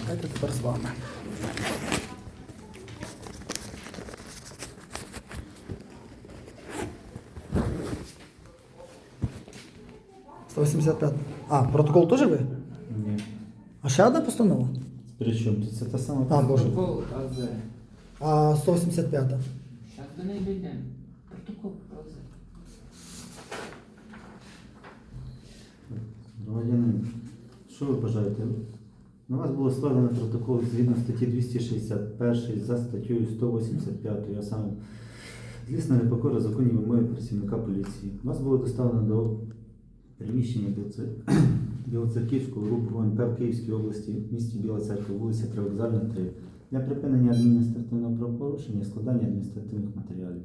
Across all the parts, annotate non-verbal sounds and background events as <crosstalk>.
Давайте тепер з вами. Сто вісімдесят п'ять. А, протокол теж ви? Ні. А ще одна постанова? Причому тут це та сама А, Боже. Протокол АЗ. А 185. Зараз до неї дійдемо. Протокол АЗ. Що ви бажаєте? На вас було складено протокол згідно статті 261 за статтею 185, а саме злісна непокора законів вимоги працівника поліції. Вас було доставлено до приміщення <clears throat> Білоцерківського РУП ГУНП в Київській області, в місті Біла Церква, вулиця Привокзальна, 3, для припинення адміністративного правопорушення і складання адміністративних матеріалів.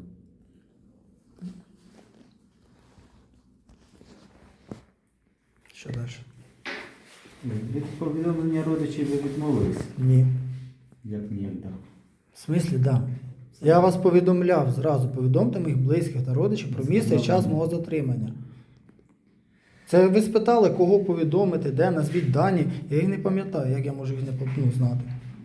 Що далі? Від повідомлення родичів ви відмовились? Ні. Як ніяк так? В смислі, да. Я вас повідомляв зразу, повідомте моїх близьких та родичів про місце і час мого затримання. Це ви спитали, кого повідомити, де назвіть дані. Я їх не пам'ятаю, як я можу їх не знати.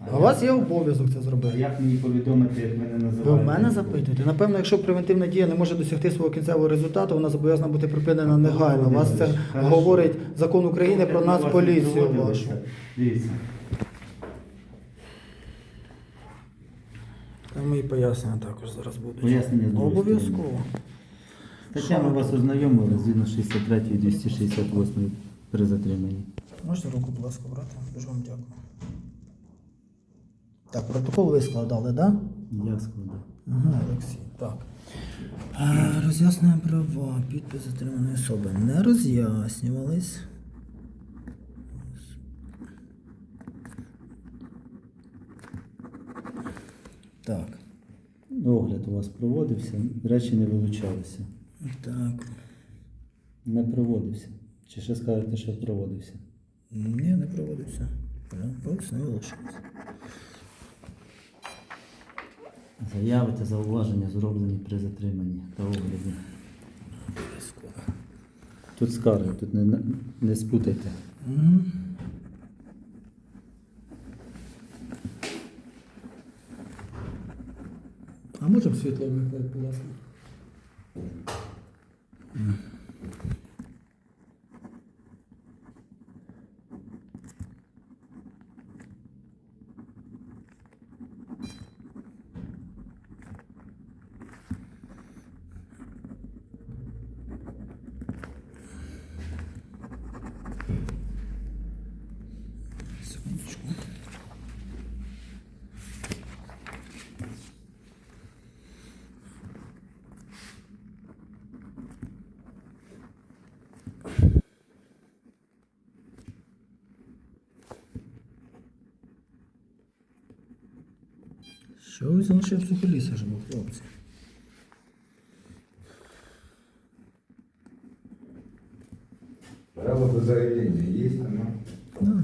А у вас є обов'язок це зробити. як мені повідомити, як мене називаєте? Ви в мене запитуєте? Напевно, якщо превентивна дія не може досягти свого кінцевого результату, вона зобов'язана бути припинена негайно. У вас це Хорошо. говорить закон України про Ми вас не нацполіцію вашу. Дивіться. Там мої пояснення також зараз будуть. Пояснення з другої Обов'язково. Статтями вас ознайомили згідно 63 і 268 при затриманні. Можете руку, будь ласка, брати? Дуже вам дякую. Так, протокол ви складали, так? Да? Я складав. Ага, Олексій. Так. Е, Роз'яснення права, підпис затриманої особи не роз'яснювались. Так. Огляд у вас проводився, речі не вилучалися. Так. Не проводився. Чи ще скажете, що проводився? Ні, не проводився. Ось не вилучилось. Заяви та зауваження зроблені при затриманні та огляді. Тут скарги, тут не, не спутайте. Угу. А можемо світло вимкнути, будь ласка? Що ви залишив сухоліса ж був, хлопці? Право до заявлення є, ано? Да. Ну.